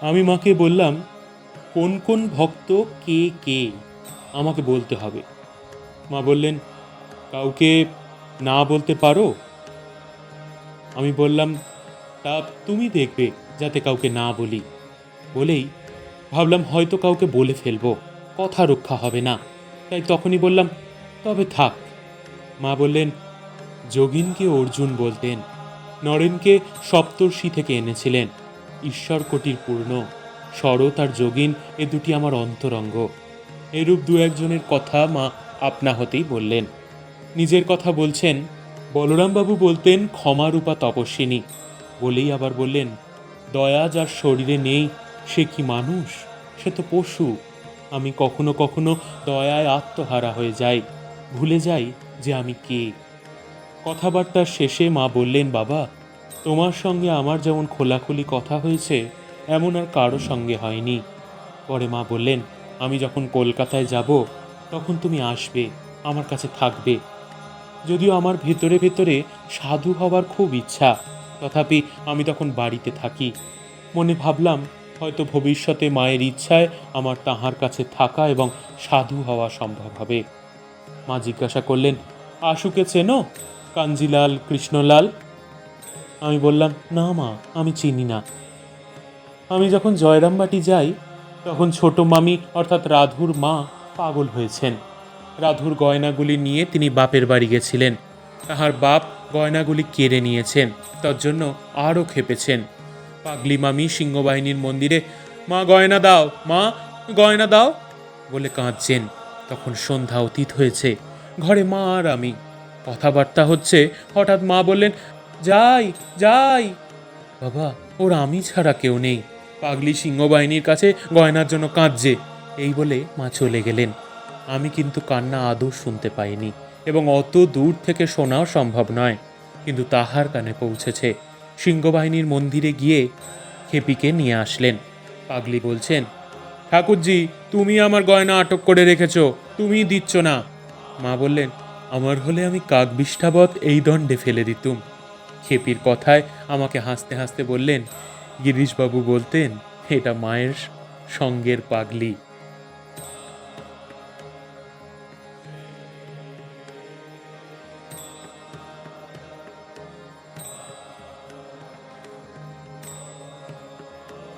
আমি মাকে বললাম, কোন কোন ভক্ত কে কে? আমাকে বলতে হবে। মা বললেন, কাউকে না বলতে পারো? আমি বললাম, তা তুমি দেখবে, যাতে কাউকে না বলি। বলেই ভাবলাম, হয়তো কাউকে বলে ফেলব, কথা রক্ষা হবে না। তাই তখনই বললাম, তবে থাক। মা বললেন, যোগিনকে অর্জুন বলতেন। নরেনকে সপ্তর্ষি থেকে এনেছিলেন। ঈশ্বর কোটির পূর্ণ। শরৎ আর যোগিন এ দুটি আমার অন্তরঙ্গ। এরূপ দু একজনের কথা মা আপনা হতেই বললেন। নিজের কথা বলছেন, বলরামবাবু বলতেন, ক্ষমারূপা তপস্বিনী। বলেই আবার বললেন, দয়া যার শরীরে নেই, সে কি মানুষ? সে তো পশু। আমি কখনো কখনো দয়ায় আত্মহারা হয়ে যাই। ভুলে যাই যে আমি কে। কথাবার্তার শেষে মা বললেন, বাবা তোমার সঙ্গে আমার যেমন খোলাখুলি কথা হয়েছে, এমন আর কারও সঙ্গে হয়নি। পরে মা বললেন, আমি যখন কলকাতায় যাব, তখন তুমি আসবে, আমার কাছে থাকবে। যদিও আমার ভেতরে ভেতরে সাধু হওয়ার খুব ইচ্ছা, তথাপি আমি তখন বাড়িতে থাকি। মনে ভাবলাম, হয়তো ভবিষ্যতে মায়ের ইচ্ছায় আমার তাহার কাছে থাকা এবং সাধু হওয়া সম্ভব হবে। মা জিজ্ঞাসা করলেন, আশুকে চেনো? কাঞ্জিলাল, কৃষ্ণলাল? আমি বললাম, না মা, আমি চিনি না। আমি যখন জয়রামবাটি যাই, তখন ছোট মামি অর্থাৎ রাধুর মা পাগল হয়েছেন। রাধুর গয়নাগুলি নিয়ে তিনি বাপের বাড়ি গেছিলেন। তাহার বাপ গয়নাগুলি কেড়ে নিয়েছেন তার জন্য আরও খেপেছেন। পাগলি মামি সিংহবাহিনীর মন্দিরে, মা, গয়না দাও, মা, গয়না দাও, বলে কাঁদছেন। তখন সন্ধ্যা অতীত হয়েছে, ঘরে মা আর আমি। কথাবার্তা হচ্ছে, হঠাৎ মা বললেন যাই যাই। বাবা, ওর আমি ছাড়া কেউ নেই। পাগলি সিংহ বাহিনীর কাছে গয়নার জন্য কাঁদছে। এই বলে মা চলে গেলেন। আমি কিন্তু কান্না আদৌ শুনতে পাইনি এবং অত দূর থেকে শোনাও সম্ভব নয়। কিন্তু তাহার কানে পৌঁছেছে। সিংহবাহিনীর মন্দিরে গিয়ে খেপিকে নিয়ে আসলেন। পাগলি বলছেন, ঠাকুরজি, তুমি আমার গয়না আটক করে রেখেছ। তুমি দিচ্ছ না। মা বললেন, আমার হলে আমি কাকবিষ্ঠাবৎ এই দণ্ডে ফেলে দিতুম। খেপির কথায় আমাকে হাসতে হাসতে বললেন গিরিশবাবু বলতেন এটা মায়ের সঙ্গের পাগলি।